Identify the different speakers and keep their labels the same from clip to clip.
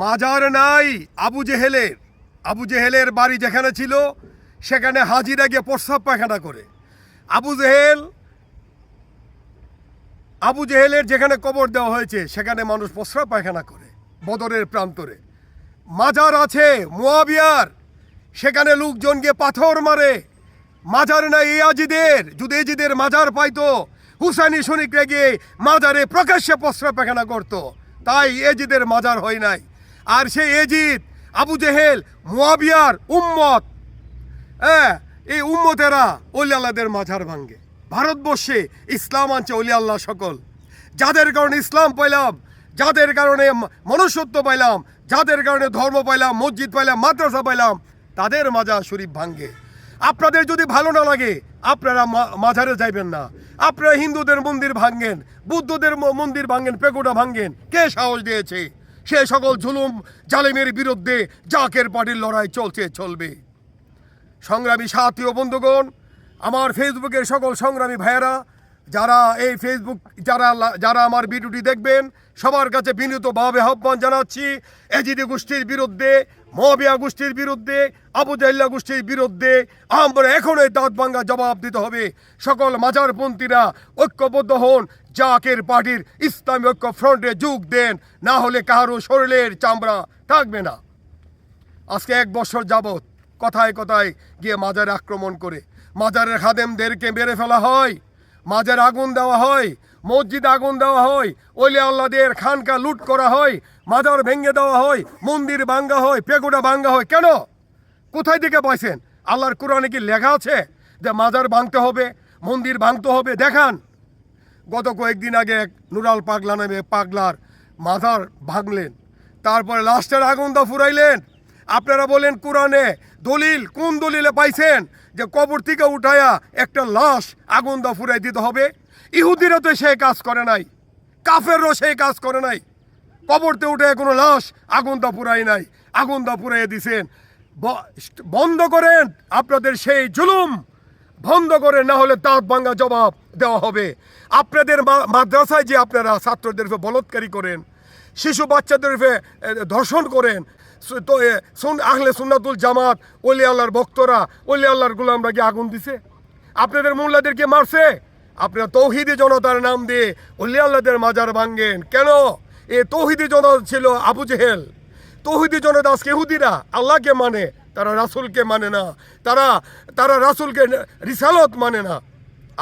Speaker 1: মাজার নাই আবু জেহেলের। আবু জেহেলের বাড়ি যেখানে ছিল, সেখানে হাজিরা গিয়ে প্রস্রাব পায়খানা করে। আবু জেহেল, আবু জেহেলের যেখানে কবর দেওয়া হয়েছে, সেখানে মানুষ প্রস্রাব পায়খানা করে, বদরের প্রান্তরে। মাজার আছে, মোয়াবিয়ার। সেখানে লোকজন গিয়ে পাথর মারে। মাজার নাই ইয়াজিদের যদি এজিদের মাজার পাইতো। হুসাইনি সৈনিকরা গিয়ে মাজারে প্রকাশ্যে প্রস্রাব পায়খানা করতো। তাই এজিদের মাজার হয় নাই। আর সেই এজিদ, আবু জেহেল, মোয়াবিয়ার উম্মত। হ্যাঁ এই উম্মতেরা অলি আল্লাহদের মাঝার ভাঙ্গে। ভারতবর্ষে ইসলাম আনছে অলি আল্লাহ সকল। যাদের কারণে ইসলাম পাইলাম, যাদের কারণে মনুষ্যত্ব পাইলাম, যাদের কারণে ধর্ম পাইলাম, মসজিদ পাইলাম, মাদ্রাসা পাইলাম, তাদের মাজার শরীফ ভাঙ্গে। আপনাদের যদি ভালো না লাগে, আপনারা মা- মাজারে যাইবেন না। আপনারা হিন্দুদের মন্দির ভাঙ্গেন বুদ্ধদের মন্দির ভাঙ্গেন পেকুটা ভাঙ্গেন কে সাহস দিয়েছে? সে সকল জুলুম জালেমের বিরুদ্ধে জাকের পার্টির লড়াই চলছে, চলবে। সংগ্রামী সাথী ও বন্ধুগণ, আমার ফেসবুকের সকল সংগ্রামী ভাইয়েরা, যারা এই ফেসবুক, যারা যারা আমার ভিডিওটি দেখবেন, সবার কাছে বিনীতভাবে আহ্বান জানাচ্ছি এজিডি গোষ্ঠীর বিরুদ্ধে মহাবিয়া গোষ্ঠীর বিরুদ্ধে, আবু জাহিল্লা গোষ্ঠীর বিরুদ্ধে আমরা এখনই দাঁত ভাঙ্গা জবাব দিতে হবে। সকল মাজারপন্থীরা ঐক্যবদ্ধ হন, জাকের পার্টির ইসলামী ঐক্য ফ্রন্টে যোগ দেন, না হলে কারও শরীরের চামড়া থাকবে না। আজকে এক বছর যাবৎ কথায় কথায় গিয়ে মাজারে আক্রমণ করে, মাজারের খাদেমদেরকে মেরে ফেলা হয়, মাজার আগুন দেওয়া হয় মসজিদ আগুন দেওয়া হয়, ওলি আল্লাদের খানকা লুট করা হয়, মাজার ভেঙে দেওয়া হয়, মন্দির ভাঙ্গা হয়, পেগুড়া ভাঙ্গা হয়। কেন? কোথায় থেকে পাইছেন? আল্লাহর কোরআনে কি লেখা আছে যে মাজার ভাঙতে হবে, মন্দির ভাঙতে হবে? দেখান। গত কয়েকদিন আগে এক নুরাল পাগলা নামে পাগলার মাথার ভাঙলেন। তারপরে লাস্টের আগুন দা ফুরাইলেন। আপনারা বলেন কোরআনে দলিল, কোন দলিলে পাইছেন যে কবর থেকে উঠায়া একটা লাশ আগুন দা ফুরাই দিতে হবে? ইহুদিরা তো সেই কাজ করে নাই কাফেরও সেই কাজ করে নাই। কবরতে উঠে কোনো লাশ আগুন দা পুরাই নাই, আগুন দা পুরাইয়ে দিছেন। বন্ধ করেন, আপনাদের সেই জুলুম বন্ধ করে না হলে দাঁত ভাঙ্গা জবাব দেওয়া হবে। আপনাদের মাদ্রাসায় যে আপনারা ছাত্রদের বলৎকারী করেন, শিশু বাচ্চাদের ধর্ষণ করেন আহলে সুন্নাতুল জামাত ওলি আল্লাহর ভক্তরা ওলি আল্লাহর গুলামরা কি আগুন দিছে? আপনাদের মোল্লাদেরকে মারছে? আপনারা তৌহিদি জনতার নাম দিয়ে ওলি আল্লাহদের মাজার ভাঙ্গেন কেন? এ তৌহিদি জনতা ছিল আবু জেহেল। তৌহিদি জনতা আজকে ইহুদিরা, আল্লাহকে মানে তারা রাসূলকে মানে না। তারা তারা রাসূলকে রিসালত মানে না।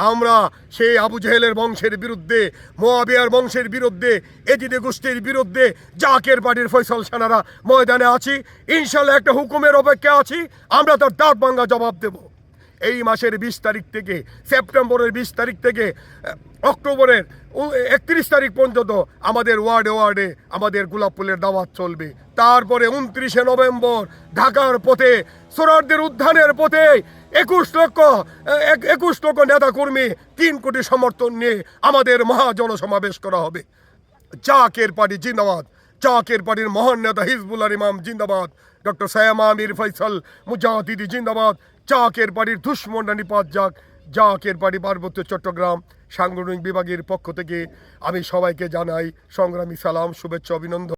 Speaker 1: আমরা সেই আবু জেহেলের বংশের বিরুদ্ধে, মোয়াবিয়ার বংশের বিরুদ্ধে, এজিদে গোষ্ঠীর বিরুদ্ধে, জাকের পার্টির ফৈসল সেনারা ময়দানে আছি। ইনশাল্লাহ একটা হুকুমের অপেক্ষা আছি। আমরা তার দাঁত ভাঙ্গা জবাব দেবো। এই মাসের বিশ তারিখ থেকে, সেপ্টেম্বরের বিশ তারিখ থেকে অক্টোবরের একত্রিশ তারিখ পর্যন্ত আমাদের ওয়ার্ডে ওয়ার্ডে আমাদের গোলাপ ফুলের দাওয়াত চলবে। তারপরে উনত্রিশে নভেম্বর ঢাকার পথে সোরারদের উদ্যানের পথে একুশ লক্ষ এক- একুশ লক্ষ নেতা কর্মী তিন কোটি সমর্থন নিয়ে আমাদের মহা জনসমাবেশ করা হবে। জাকের পার্টি জিন্দাবাদ। জাকের পার্টির মহান নেতা হিজবুল্লাহ ইমাম জিন্দাবাদ। ডক্টর সায়ামা আমির ফৈসল মুজাহিদি জিন্দাবাদ। জাকের পার্টির দুশ্মনরা নিপাত যাক জাকের পার্টি পার্বত্য চট্টগ্রাম সাংগঠনিক বিভাগের পক্ষ থেকে আমি সবাইকে জানাই সংগ্রামী সালাম, শুভেচ্ছা, অভিনন্দন।